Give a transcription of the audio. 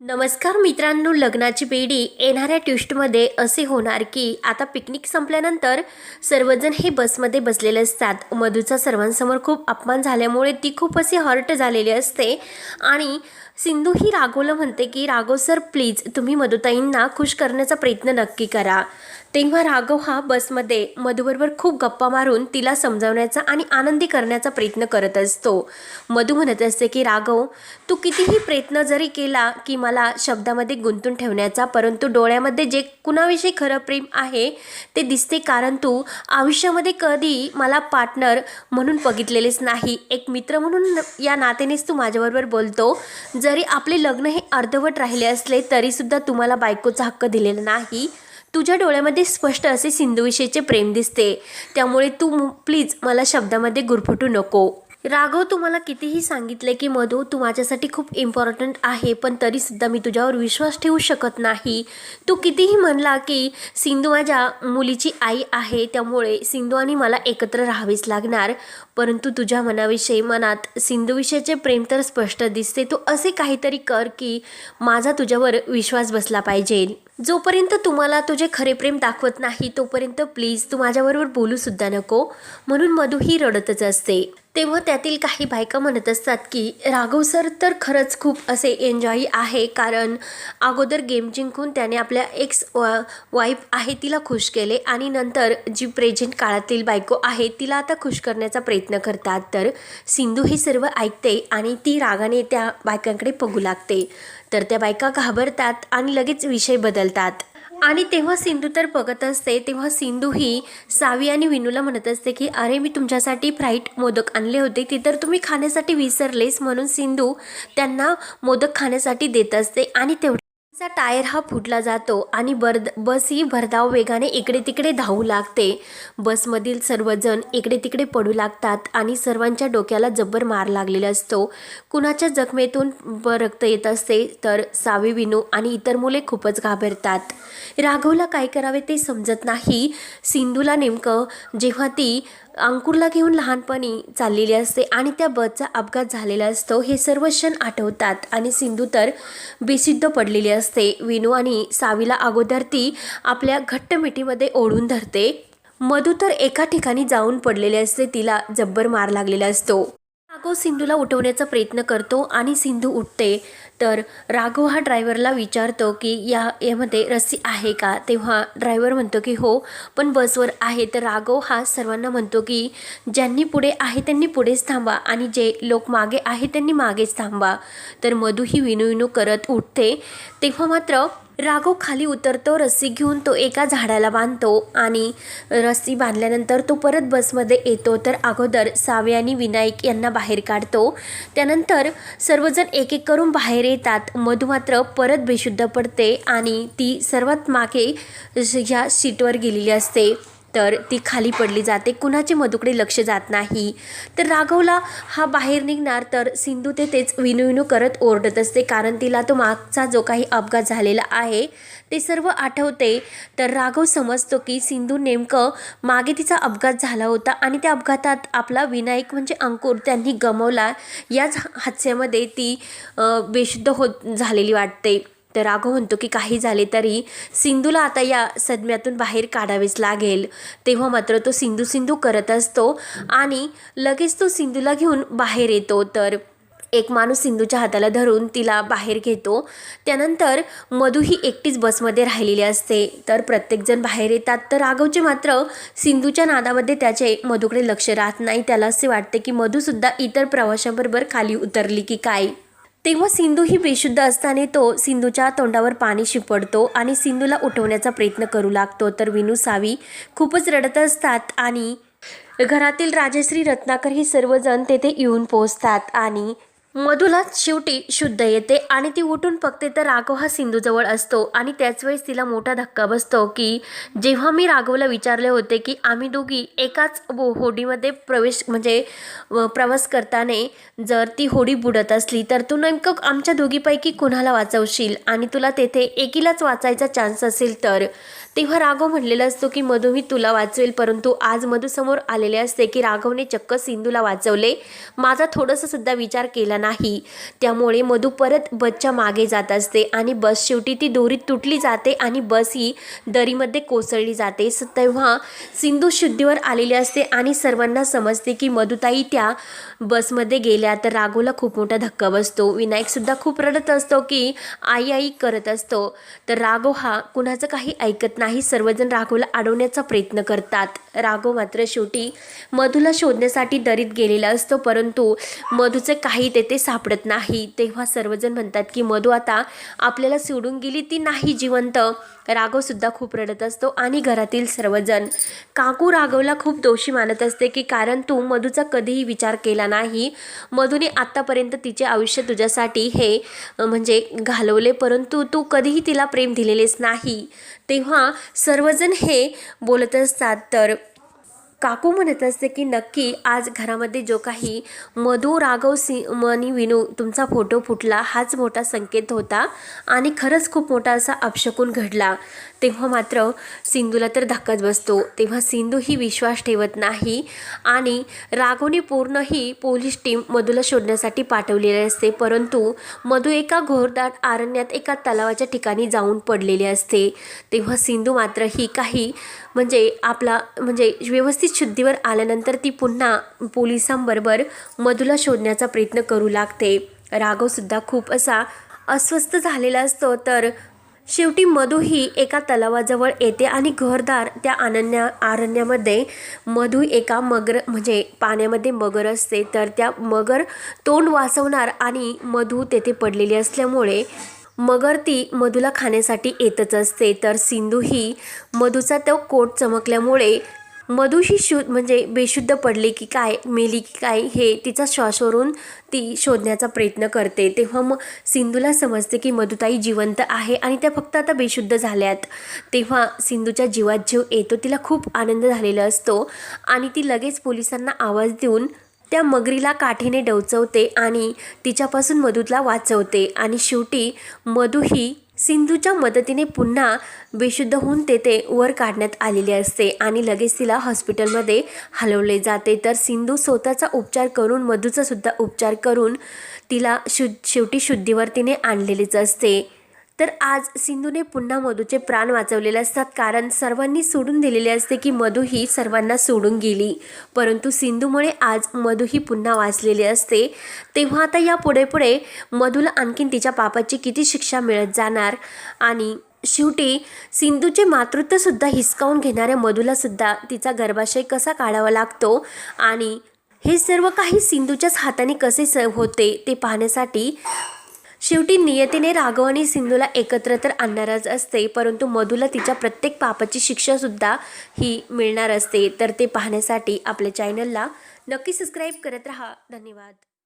नमस्कार मित्रांनो लग्नाची बेडी येणाऱ्या ट्विस्टमध्ये असे होणार की आता पिकनिक संपल्यानंतर सर्वजण हे बसमध्ये बसलेले असतात. मधूचा सर्वांसमोर खूप अपमान झाल्यामुळे ती खूप अशी हर्ट झालेली असते आणि सिंधू ही राघवला म्हणते की राघव सर प्लीज तुम्ही मधुताईंना खुश करण्याचा प्रयत्न नक्की करा. तेव्हा राघव हा बसमध्ये मधूबरोबर खूप गप्पा मारून तिला समजावण्याचा आणि आनंदी करण्याचा प्रयत्न करत असतो. मधू म्हणत असते की राघव तू कितीही प्रयत्न जरी केला की मला शब्दामध्ये गुंतून ठेवण्याचा परंतु डोळ्यामध्ये जे कुणाविषयी खरं प्रेम आहे ते दिसते कारण तू आयुष्यामध्ये कधी मला पार्टनर म्हणून बघितलेलेच नाही. एक मित्र म्हणून या नातेनेच तू माझ्याबरोबर बोलतो. जर आपले लग्न हे अर्धवट राहिले असले तरीसुद्धा तुम्हाला बायकोचा हक्क दिलेला नाही. तुझ्या डोळ्यामध्ये स्पष्ट असे सिंधूविषयीचे प्रेम दिसते. त्यामुळे तू प्लीज मला शब्दामध्ये गुरफटू नको. राघव तुम्हाला कितीही सांगितले की मधू तू माझ्यासाठी खूप इम्पॉर्टंट आहे पण तरीसुद्धा मी तुझ्यावर विश्वास ठेवू शकत नाही. तू कितीही म्हणला की सिंधू माझ्या मुलीची आई आहे त्यामुळे सिंधू आणि मला एकत्र राहावेच लागणार. परंतु तुझ्या मनाविषयी मनात सिंधूविषयीचे प्रेम तर स्पष्ट दिसते. तू असे काहीतरी कर की माझा तुझ्यावर विश्वास बसला पाहिजे. जोपर्यंत तुम्हाला तुझे खरे प्रेम दाखवत नाही तोपर्यंत प्लीज तू माझ्याबरोबर बोलूसुद्धा नको. म्हणून मधू ही रडतच असते. तेव्हा त्यातील काही बायका म्हणत असतात की राघव सर तर खरंच खूप असे एन्जॉय आहे कारण अगोदर गेम जिंकून त्याने आपल्या एक्स वाईफ आहे तिला खुश केले आणि नंतर जी प्रेझेंट काळातील बायको आहे तिला आता खुश करण्याचा प्रयत्न करतात. तर सिंधू हे सर्व ऐकते आणि ती रागाने त्या बायकांकडे बघू लागते. तर त्या बायका घाबरतात आणि लगेच विषय बदलतात. आणि तेव्हा सिंधू तर बघत असते तेव्हा सिंधू ही सावी आणि विनूला म्हणत असते की अरे मी तुमच्यासाठी फ्राईट मोदक आणले होते ते तर तुम्ही खाण्यासाठी विसरलेस. म्हणून सिंधू त्यांना मोदक खाण्यासाठी देत असते आणि तेवढ्या चा टायर हा फुटला जातो आणि बर्द बस ही भरधाव वेगाने इकडे तिकडे धावू लागते. बसमधील सर्वजण इकडे तिकडे पडू लागतात आणि सर्वांच्या डोक्याला जब्बर मार लागलेला असतो. कुणाच्या जखमेतून रक्त येत असते तर सावी विनू आणि इतर मुले खूपच घाबरतात. राघवला काय करावे ते समजत नाही. सिंधूला नेमकं जेव्हा ती अंकुरला घेऊन लहानपणी चाललेली असते आणि त्या बसचा अपघात झालेला असतो हे सर्व क्षण आठवतात आणि सिंधू तर बेसिद्ध पडलेली असते विनू आणि सावीला अगोदर ती आपल्या घट्ट मिठीमध्ये ओढून धरते. मधू तर एका ठिकाणी जाऊन पडलेले असते तिला जब्बर मार लागलेला असतो. राघव सिंधूला उठवण्याचा प्रयत्न करतो आणि सिंधू उठते तर राघव हा ड्रायव्हरला विचारतो की या यामध्ये रस्सी आहे का? तेव्हा ड्रायव्हर म्हणतो की हो पण बसवर आहे. तर राघव हा सर्वांना म्हणतो की ज्यांनी पुढे आहे त्यांनी पुढेच थांबा आणि जे लोक मागे आहे त्यांनी मागेच थांबा. तर मधू ही विनू विनू करत उठते. तेव्हा मात्र राघव खाली उतरतो रस्सी घेऊन तो एका झाडाला बांधतो आणि रस्सी बांधल्यानंतर तो परत बसमध्ये येतो. तर अगोदर सावे आणि विनायक यांना बाहेर काढतो. त्यानंतर सर्वजण एक एक करून बाहेर येतात. मधू मात्र परत बेशुद्ध पडते आणि ती सर्वात मागे ह्या सीटवर गेलेली असते. तर ती खाली पडली जाते. कुणाचे मधुकडे लक्ष जात नाही. तर राघवला हा बाहेर निघणार तर सिंधू ते तेच विनू करत ओरडत असते. कारण तिला तो मागचा जो काही अपघात झालेला आहे ते सर्व आठवते. तर राघव समजतो की सिंधू नेमकं मागे तिचा अपघात झाला होता आणि त्या अपघातात आपला विनायक म्हणजे अंकुर त्यांनी गमवला. याच हास्यामध्ये ती बेशुद्ध होत झालेली वाटते. तर राघव म्हणतो की काही झाले तरी सिंधूला आता या सदम्यातून बाहेर काढावेच लागेल. तेव्हा मात्र तो सिंधू सिंधू करत असतो आणि लगेच तो सिंधूला घेऊन बाहेर येतो. तर एक माणूस सिंधूच्या हाताला धरून तिला बाहेर घेतो. त्यानंतर मधू ही एकटीच बसमध्ये राहिलेली असते. तर प्रत्येकजण बाहेर येतात. तर राघवचे मात्र सिंधूच्या नादामध्ये त्याचे मधूकडे लक्ष राहत नाही. त्याला असे वाटते की मधूसुद्धा इतर प्रवाशांबरोबर खाली उतरली की काय? तेव्हा सिंधू ही बेशुद्ध असताना तो सिंधूच्या तोंडावर पाणी शिपडतो आणि सिंधूला उठवण्याचा प्रयत्न करू लागतो. तर विनू सावी खूपच रडत असतात आणि घरातील राजश्री रत्नाकर ही सर्वजण तेथे येऊन पोहोचतात आणि मधुलाच शेवटी शुद्ध येते आणि ती उठून बघते तर राघव हा सिंधूजवळ असतो. आणि त्याच वेळेस तिला मोठा धक्का बसतो की जेव्हा मी राघवला विचारले होते की आम्ही दोघी एकाच बो होडीमध्ये प्रवेश म्हणजे व प्रवास करताना जर ती होडी बुडत असली तर तू नेमकं आमच्या दोघीपैकी कुणाला वाचवशील? आणि तुला तेथे एकीलाच वाचायचा चान्स असेल तर? तेव्हा राघव म्हणलेला असतो की मधू मी तुला वाचवेल परंतु आज मधू समोर आलेले असते की राघवने चक्क सिंधूला वाचवले. माझा थोडंसं सुद्धा विचार केला नाही. त्यामुळे मधू परत बसच्या मागे जात असते आणि बस शेवटी ती दोरी तुटली जाते आणि बस ही दरीमध्ये कोसळली जाते. तेव्हा सिंधू शुद्धीवर आलेली असते आणि सर्वांना समजते की मधुताई त्या बसमध्ये गेल्या तर राघूला खूप मोठा धक्का बसतो. विनायकसुद्धा खूप रडत असतो की आई आई करत असतो. तर राघव हा कुणाचं काही ऐकत नाही. सर्वजण राघवला अडवण्याचा प्रयत्न करतात. राघव मात्र शेवटी मधूला शोधण्यासाठी दरीत गेलेला असतो. परंतु मधूचं काही ते सापडत नाही. तेव्हा सर्वजण म्हणतात की मधू आता आपल्याला सोडून गेली ती नाही जिवंत. राघवसुद्धा खूप रडत असतो आणि घरातील सर्वजण काकू राघवला खूप दोषी मानत असते की कारण तू मधूचा कधीही विचार केला नाही. मधूने आत्तापर्यंत तिचे आयुष्य तुझ्यासाठी हे म्हणजे घालवले परंतु तू कधीही तिला प्रेम दिलेलेच नाही. तेव्हा सर्वजण हे बोलत असतात तर काकू म्हणत असते की नक्की आज घरामध्ये जो काही मधू राघव सी मनी विनू तुमचा फोटो फुटला हाच मोठा संकेत होता आणि खरंच खूप मोठा असा अपशकून घडला. तेव्हा मात्र सिंधूला तर धक्काच बसतो. तेव्हा सिंधू ही विश्वास ठेवत नाही आणि राघवने पूर्ण ही पोलीस टीम मधूला शोधण्यासाठी पाठवलेली असते. परंतु मधू एका घोरदाट आरण्यात एका तलावाच्या ठिकाणी जाऊन पडलेली असते. तेव्हा सिंधू मात्र ही काही म्हणजे आपला म्हणजे व्यवस्थित शुद्धीवर आल्यानंतर ती पुन्हा पोलिसांबरोबर मधूला शोधण्याचा प्रयत्न करू लागते. राघवसुद्धा खूप असा अस्वस्थ झालेला असतो तर शेवटी मधू ही एका तलावाजवळ येते आणि घरदार त्या अनन्या अरण्यामध्ये मधू एका मगर म्हणजे पाण्यामध्ये मगर असते. तर त्या मगर तोंड वाचवणार आणि मधू तेथे पडलेली असल्यामुळे मगर ती मधूला खाण्यासाठी येतच असते. तर सिंधू ही मधूचा तो कोट चमकल्यामुळे मधू ही शु म्हणजे बेशुद्ध पडली की काय मेली की काय हे तिचा श्वासवरून ती शोधण्याचा प्रयत्न करते. तेव्हा मग सिंधूला समजते की मधुताई जिवंत आहे आणि त्या फक्त आता बेशुद्ध झाल्यात. तेव्हा सिंधूच्या जीवात जीव येतो तिला खूप आनंद झालेला असतो आणि ती लगेच पोलिसांना आवाज देऊन त्या मगरीला काठीने डवचवते आणि तिच्यापासून मधूला वाचवते. आणि शेवटी मधू ही सिंधूच्या मदतीने पुन्हा बेशुद्ध होऊन तेथे वर काढण्यात आलेली असते आणि लगेच तिला हॉस्पिटलमध्ये हलवले जाते. तर सिंधू स्वतःचा उपचार करून मधूचा सुद्धा उपचार करून तिला शु शेवटी शुद्धीवर तिने आणलेलीच असते. तर आज सिंधूने पुन्हा मधूचे प्राण वाचवलेले असतात कारण सर्वांनी सोडून दिलेले असते की मधू ही सर्वांना सोडून गेली. परंतु सिंधूमुळे आज मधू ही पुन्हा वाचलेली असते. तेव्हा आता या पुढे पुढे मधूला आणखीन तिच्या पापाची किती शिक्षा मिळत जाणार? आणि शेवटी सिंधूचे मातृत्वसुद्धा हिसकावून घेणाऱ्या मधूलासुद्धा तिचा गर्भाशय कसा काढावा लागतो? आणि हे सर्व काही सिंधूच्याच हाताने कसे स होते ते पाहण्यासाठी शेवटी नियतीने राघव आणि सिंधूला एकत्र तर आणणारच असते परंतु मधूला तिच्या प्रत्येक पापाची शिक्षासुद्धा ही मिळणार असते. तर ते पाहण्यासाठी आपल्या चॅनलला नक्की सबस्क्राईब करत राहा. धन्यवाद.